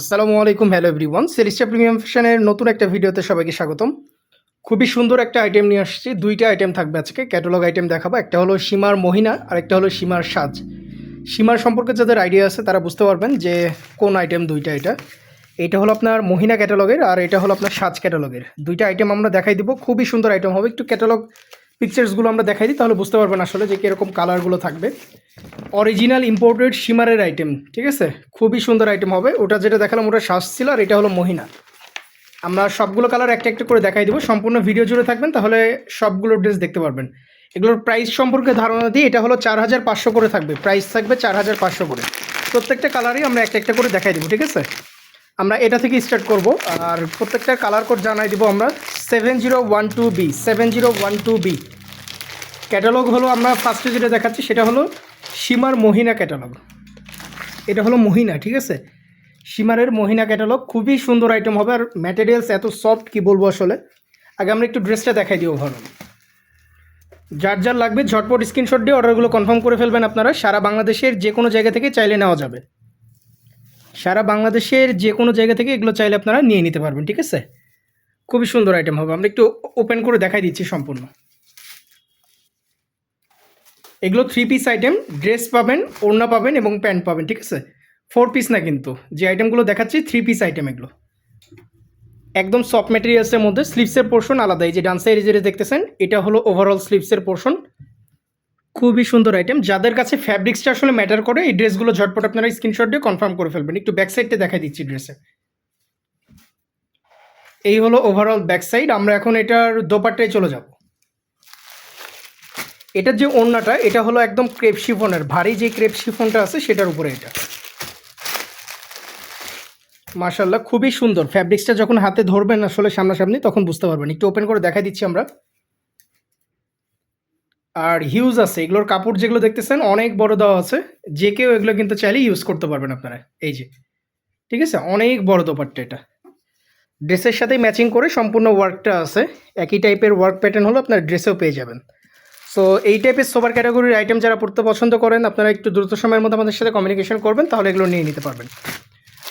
আসসালামু আলাইকুম hello everyone সেলিস্টা premium ফ্যাশনের নতুন একটা ভিডিওতে সবাইকে স্বাগতম। খুবই সুন্দর একটা আইটেম নিয়ে আসছি। দুইটা আইটেম থাকবে আজকে। ক্যাটালগ আইটেম দেখাবো। একটা হলো সীমার মহিনা আর একটা হলো সীমার সাজ। সীমার সম্পর্কে যাদের আইডিয়া আছে, তারা বুঝতে পারবেন যে কোন আইটেম দুইটা এটা। এটা হলো আপনার মহিনা ক্যাটালগের আর এটা হলো আপনার সাজ ক্যাটালগের দুইটা আইটেম আমরা দেখাই দিব। খুবই সুন্দর আইটেম হবে। একটু ক্যাটালগ পিকচার্সগুলো আমরা দেখাই দিই, তাহলে বুঝতে পারবেন আসলে যে কীরকম কালারগুলো থাকবে। অরিজিনাল ইম্পোর্টেড সীমারের আইটেম ঠিক আছে? খুবই সুন্দর আইটেম হবে। ওটা যেটা দেখালাম, ওটা শ্বাস ছিল আর এটা হলো মহিনা। আমরা সবগুলো কালার একটা একটা করে দেখাই দেবো। সম্পূর্ণ ভিডিও জুড়ে থাকবেন, তাহলে সবগুলো ড্রেস দেখতে পারবেন। এগুলোর প্রাইস সম্পর্কে ধারণা দিই এটা হলো চার হাজার পাঁচশো করে থাকবে। প্রাইস থাকবে চার হাজার পাঁচশো করে। প্রত্যেকটা কালারই আমরা একটা একটা করে দেখাই দেবো, ঠিক আছে? আমরা এটা থেকে স্টার্ট করব। আর প্রত্যেকটা কালার কোড জানাই দিব আমরা। Seven zero one two B seven zero one two B catalogue হলো আমরা ফার্স্টে যেটা দেখাচ্ছি, সেটা হলো সীমার মহিনা ক্যাটালগ এটা হলো মহিনা, ঠিক আছে? সীমারের মহিনা ক্যাটালগ খুবই সুন্দর আইটেম হবে। আর ম্যাটেরিয়ালস এত সফট কি বলব আসলে? আগে আমরা একটু ড্রেসটা দেখাই দিই ওভারঅল যার যার লাগবে, ঝটপট স্ক্রিনশট দিয়ে অর্ডারগুলো কনফার্ম করে ফেলবেন আপনারা। সারা বাংলাদেশের যে কোনো জায়গা থেকে চাইলে নেওয়া যাবে। সারা বাংলাদেশের যে কোনো জায়গা থেকে এগুলো চাইলে আপনারা নিয়ে নিতে পারবেন, ঠিক আছে? খুবই সুন্দর আইটেম হবে। আমরা একটু ওপেন করে দেখাই দিচ্ছি সম্পূর্ণ। এগুলো থ্রি পিস আইটেম ড্রেস পাবেন, ওড়না পাবেন এবং প্যান্ট পাবেন, ঠিক আছে? ফোর পিস না কিন্তু, যে আইটেমগুলো দেখাচ্ছি থ্রি পিস আইটেম এগুলো। একদম সফট মেটেরিয়ালসের মধ্যে স্লিপসের পোর্শন আলাদা। এই যে ডান সাইডে দেখতেছেন, এটা হলো ওভারঅল স্লিপসের পোর্শন খুবই সুন্দর আইটেম যাদের কাছে ফ্যাব্রিক্সটা আসলে ম্যাটার করে, এই ড্রেসগুলো ঝটপট আপনারা স্ক্রিনশট দিয়ে কনফার্ম করে ফেলবেন। একটু ব্যাক সাইডটা দেখা দিচ্ছি ড্রেসে এই হলো ওভারঅল ব্যাক সাইড আমরা এখন এটার দোপাট্টায় চলে যাব। এটার যে ওড়নাটা, এটা হলো একদম ক্রেপ শিফনের ভারী যে ক্রেপ শিফনটা আছে, সেটার উপরে এটা। মার্শাল্লাহ খুবই সুন্দর। ফ্যাব্রিক্সটা যখন হাতে ধরবেন আসলে সামনাসামনি, তখন বুঝতে পারবেন। একটু ওপেন করে দেখা দিচ্ছি আমরা। আর হিউজ আছে, এগুলোর কাপড় যেগুলো দেখতেছেন, অনেক বড় দেওয়া আছে। যে কেউ এগুলো কিন্তু চাইলে ইউজ করতে পারবেন আপনারা। এই যে, ঠিক আছে? অনেক বড় দোপাট্টা এটা। ড্রেসের সাথে ম্যাচিং করে সম্পূর্ণ ওয়ার্কটা আছে। একই টাইপের ওয়ার্ক প্যাটার্ন হলো আপনার ড্রেসেও পেয়ে যাবেন। সো এই টাইপের সোবার ক্যাটাগরির আইটেম যারা পড়তে পছন্দ করেন, আপনারা একটু দ্রুত সময়ের মধ্যে আমাদের সাথে কমিউনিকেশন করবেন, তাহলে এগুলো নিয়ে নিতে পারবেন।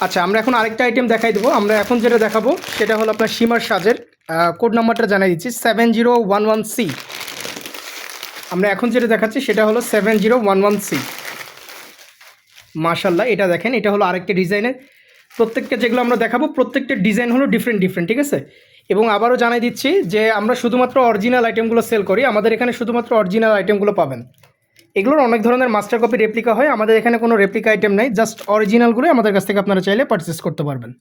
আচ্ছা আমরা এখন আরেকটা আইটেম দেখাই দেবো। আমরা এখন যেটা দেখাবো, সেটা হলো আপনার সীমার সাজের কোড নাম্বারটা জানাই দিচ্ছি seven zero one one C আমরা এখন যেটা দেখাচ্ছি সেটা হলো seven zero one one C মাশাল্লাহ এটা দেখেন, এটা হলো আরেকটা ডিজাইনের। প্রত্যেকটা যেগুলো আমরা দেখাবো, প্রত্যেকটা ডিজাইন হলো ডিফারেন্ট ডিফারেন্ট ঠিক আছে? এবং আবারও জানাই দিচ্ছি যে আমরা শুধুমাত্র অরিজিনাল আইটেমগুলো সেল করি, আমাদের এখানে শুধুমাত্র অরিজিনাল আইটেমগুলো পাবেন। এগুলোর অনেক ধরনের মাস্টার কপি রেপ্লিকা হয়, আমাদের এখানে কোনো রেপ্লিকা আইটেম নেই জাস্ট অরিজিনালগুলোই আমাদের কাছ থেকে আপনারা চাইলে পারচেস করতে পারবেন।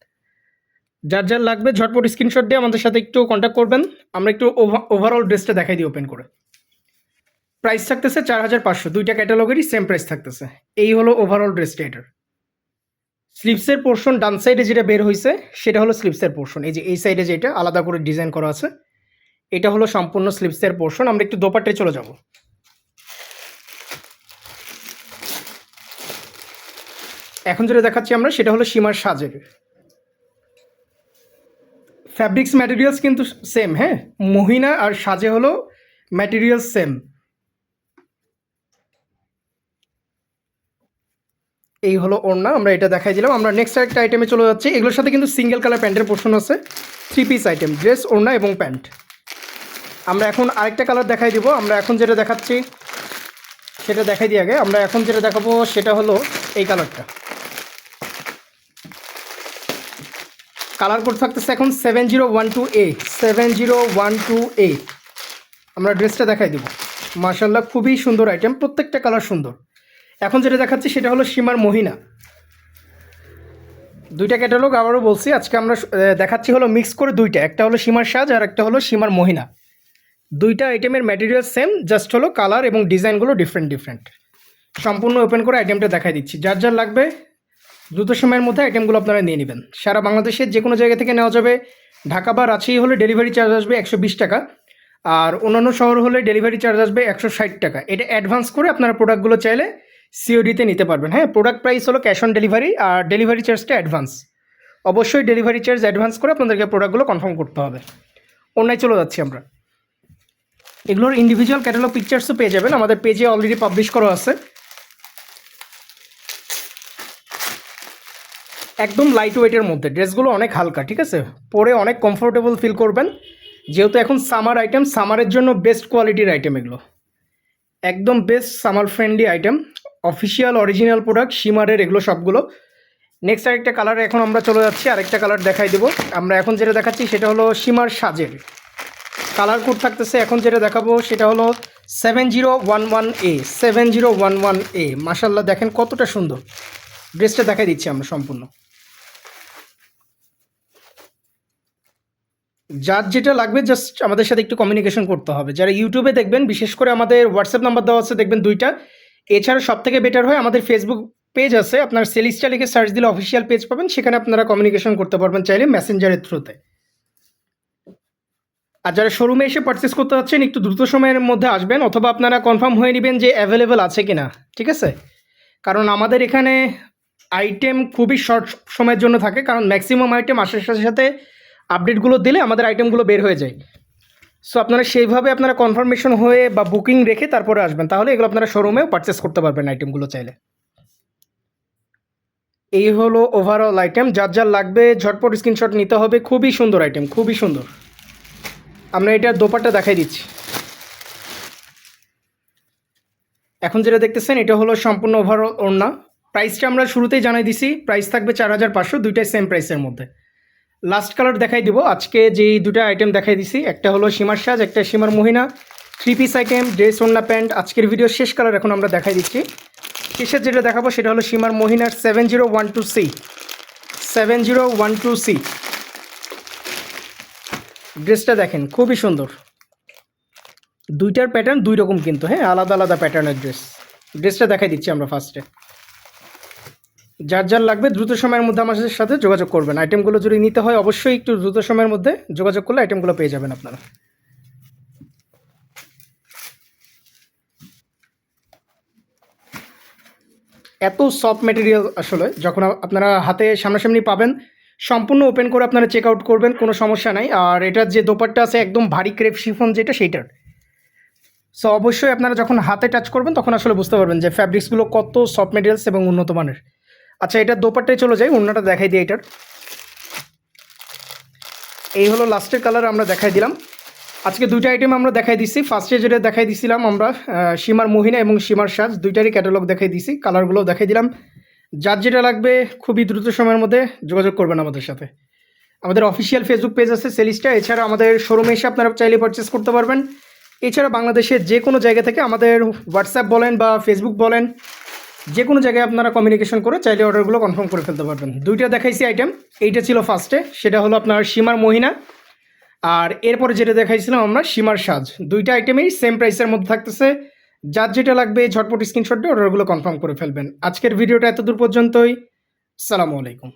যার যার লাগবে, ঝটপট স্ক্রিনশট দিয়ে আমাদের সাথে একটু কন্ট্যাক্ট করবেন, আমরা একটু ওভারঅল ড্রেসটা দেখাই দিই ওপেন করে। প্রাইস থাকতেছে চার হাজার পাঁচশো। দুইটা ক্যাটালগেরই সেম প্রাইস থাকতেছে। এই হলো ওভারঅল ড্রেসটা এটার স্লিপসের পোর্শন ডান সাইডে যেটা বের হয়েছে সেটা হলো স্লিপসের পোর্শন এই যে এই সাইডে যেটা, আলাদা করে ডিজাইন করা আছে। এটা হলো সম্পূর্ণ স্লিপসের পোর্শন আমরা একটু দোপাট্টে চলে যাব। এখন যেটা দেখাচ্ছি আমরা, সেটা হলো সীমার সাজের। ফ্যাব্রিক্স ম্যাটেরিয়ালস কিন্তু সেম হ্যাঁ? মহিনা আর সাজে হলো ম্যাটেরিয়ালস সেম এই হলো ওড়না, আমরা এটা দেখাই দিলাম। আমরা নেক্সট একটা আইটেমে চলে যাচ্ছি। এগুলোর সাথে কিন্তু সিঙ্গেল কালার প্যান্টের পোর্শন আছে। থ্রি পিস আইটেম ড্রেস ওড়না এবং প্যান্ট। আমরা এখন আরেকটা কালার দেখাই দিব। আমরা এখন যেটা দেখাচ্ছি, সেটা দেখাই দিই আগে। আমরা এখন যেটা দেখাবো, সেটা হলো এই কালারটা কালার কোড থাকতেছে এখন seven zero one two A seven zero one two A আমরা ড্রেসটা দেখাই দিব। মার্শাল্লাহ খুবই সুন্দর আইটেম প্রত্যেকটা কালার সুন্দর। এখন যেটা দেখাচ্ছি সেটা হলো সীমার মহিনা। দুইটা ক্যাটালগ আবারও বলছি, আজকে আমরা দেখাচ্ছি হলো মিক্স করে দুইটা। একটা হলো সীমার সাজ আর একটা হলো সীমার মহিনা। দুইটা আইটেমের ম্যাটেরিয়াল সেম জাস্ট হলো কালার এবং ডিজাইনগুলো ডিফারেন্ট ডিফারেন্ট সম্পূর্ণ ওপেন করে আইটেমটা দেখাই দিচ্ছি। যার যার লাগবে, দ্রুত সময়ের মধ্যে আইটেমগুলো আপনারা নিয়ে নেবেন। সারা বাংলাদেশের যে কোনো জায়গা থেকে নেওয়া যাবে। ঢাকা বা রাঁচি হলে ডেলিভারি চার্জ আসবে একশো বিশ টাকা। আর অন্যান্য শহর হলে ডেলিভারি চার্জ আসবে একশো ষাট টাকা। এটা অ্যাডভান্স করে আপনারা প্রোডাক্টগুলো চাইলে সিওডিতে নিতে পারবেন। হ্যাঁ প্রোডাক্ট প্রাইস হলো ক্যাশ অন ডেলিভারি আর ডেলিভারি চার্জটা অ্যাডভান্স অবশ্যই ডেলিভারি চার্জ অ্যাডভান্স করে আপনাদেরকে প্রোডাক্টগুলো কনফার্ম করতে হবে। অন্যায় চলে যাচ্ছি আমরা। এগুলোর ইন্ডিভিজুয়াল ক্যাটালগ পিকচার্সও পেয়ে যাবেন। আমাদের পেজে অলরেডি পাবলিশ করা আছে। একদম লাইট ওয়েটের মধ্যে। ড্রেসগুলো অনেক হালকা, ঠিক আছে? পরে অনেক কমফোর্টেবল ফিল করবেন। যেহেতু এখন সামার আইটেম সামারের জন্য বেস্ট কোয়ালিটির আইটেম এগুলো। একদম best summer friendly item official original product সীমারের এগুলো সবগুলো। নেক্সট আরেকটা কালার এখন আমরা চলে যাচ্ছি, আরেকটা কালার দেখাই দেবো। আমরা এখন যেটা দেখাচ্ছি, সেটা হলো সীমার সাজের। কালার কোড থাকতেছে, এখন যেটা দেখাবো, সেটা হলো seven zero one one A seven zero one one A মাসাল্লাহ দেখেন কতটা সুন্দর। ড্রেসটা দেখাই দিচ্ছি আমরা সম্পূর্ণ। যার যেটা লাগবে জাস্ট আমাদের সাথে একটু কমিউনিকেশন করতে হবে। যারা ইউটিউবে দেখবেন, বিশেষ করে আমাদের হোয়াটসঅ্যাপ নাম্বার দেওয়া আছে, দেখবেন দুইটা। এছাড়া সব থেকে বেটার হয় আমাদের ফেসবুক পেজ আছে। আপনার সেলিস্টা লিখে সার্চ দিলে অফিসিয়াল পেজ পাবেন। সেখানে আপনারা কমিউনিকেশন করতে পারবেন চাইলে মেসেঞ্জারের থ্রুতে আর যারা শোরুমে এসে পারচেস করতে যাচ্ছেন, একটু দ্রুত সময়ের মধ্যে আসবেন, অথবা আপনারা কনফার্ম হয়ে নেবেন যে অ্যাভেলেবেল আছে কিনা, ঠিক আছে? কারণ আমাদের এখানে আইটেম খুবই শর্ট সময়ের জন্য থাকে, কারণ ম্যাক্সিমাম আইটেম আসার সাথে সাথে আপডেটগুলো দিলে আমাদের আইটেমগুলো বের হয়ে যায়। সো আপনারা সেইভাবে আপনারা কনফার্মেশন হয়ে বা বুকিং রেখে তারপরে আসবেন। তাহলে এগুলো আপনারা শোরুমেও পারচেস করতে পারবেন আইটেমগুলো চাইলে। এই হলো ওভারঅল আইটেম যার যার লাগবে, ঝটপট স্ক্রিনশট নিতে হবে। খুবই সুন্দর আইটেম খুবই সুন্দর। আমরা এটার দোপাট্টা দেখাই দিচ্ছি। এখন যেটা দেখতেছেন, এটা হলো সম্পূর্ণ ওভারঅল ওড়না। প্রাইসটা আমরা শুরুতেই জানাই দিছি। প্রাইস থাকবে চার হাজার পাঁচশো, দুইটাই সেম প্রাইসের মধ্যে। লাস্ট কালার দেখাই দিব। আজকে যেই দুটো আইটেম দেখাই দিছি, একটা হলো সীমার সাজ, একটা Seemar Mahina. Three piece item dress ওড়না, প্যান্ট, আজকের ভিডিও শেষ কালার এখন আমরা দেখাই দিচ্ছি। শেষের যেটা দেখাবো সেটা হলো Seemar মহিনার seven zero one two C seven zero one two C ড্রেসটা দেখেন, খুবই সুন্দর। দুইটার প্যাটার্ন দুই রকম কিন্তু হ্যাঁ আলাদা আলাদা প্যাটার্নের ড্রেস ড্রেসটা দেখাই দিচ্ছি আমরা ফার্স্টে যার যার লাগবে দ্রুত সময়ের মধ্যে আমাদের সাথে যোগাযোগ করবেন। আইটেমগুলো যদি নিতে হয়, অবশ্যই একটু দ্রুত সময়ের মধ্যে যোগাযোগ করলে আইটেমগুলো পেয়ে যাবেন আপনারা। এত সফট মেটেরিয়াল আসলে যখন আপনারা হাতে সামনাসামনি পাবেন, সম্পূর্ণ ওপেন করে আপনারা চেক আউট করবেন, কোনো সমস্যা নাই। আর এটার যে দোপাট্টা আছে, একদম ভারী ক্রেপ শিফন যেটা, সেইটার। সো অবশ্যই আপনারা যখন হাতে টাচ করবেন, তখন আসলে বুঝতে পারবেন যে ফ্যাব্রিক্সগুলো কত সফট মেটেরিয়ালস এবং উন্নত মানের। আচ্ছা এটার দোপাট্টায় চলে যাই অন্যটা দেখাই দিই এটার। এই হলো লাস্টের কালার আমরা দেখাই দিলাম। আজকে দুইটা আইটেম আমরা দেখাই দিচ্ছি ফার্স্টে যেটা দেখাই দিছিলাম আমরা সীমার মহিনা এবং সীমার সাজ, দুইটারই ক্যাটালগ দেখাই দিছি কালারগুলো দেখাই দিলাম। যার যেটা লাগবে খুবই দ্রুত সময়ের মধ্যে যোগাযোগ করবেন আমাদের সাথে। আমাদের অফিসিয়াল ফেসবুক পেজ আছে সেলিস্টা এছাড়া আমাদের শোরুমে এসে আপনারা চাইলে পারচেস করতে পারবেন। এছাড়া বাংলাদেশের যে কোনো জায়গা থেকে আমাদের হোয়াটসঅ্যাপ বলেন বা ফেসবুক বলেন যে কোনো জায়গায় আপনারা কমিউনিকেশন করে চাইলে অর্ডারগুলো কনফার্ম করে ফেলতে পারবেন। দুইটা দেখাইছি আইটেম এইটা ছিল ফার্স্টে সেটা হলো আপনার সীমার মহিনা, আর এরপরে যেটা দেখাইছিলাম আমরা, সীমার সাজ। দুইটা আইটেমেই সেম প্রাইসের মধ্যে থাকতেছে। যার যেটা লাগবে, ঝটপট স্ক্রিনশট দিয়ে অর্ডারগুলো কনফার্ম করে ফেলবেন। আজকের ভিডিওটা এত দূর পর্যন্তই। সালামু আলাইকুম।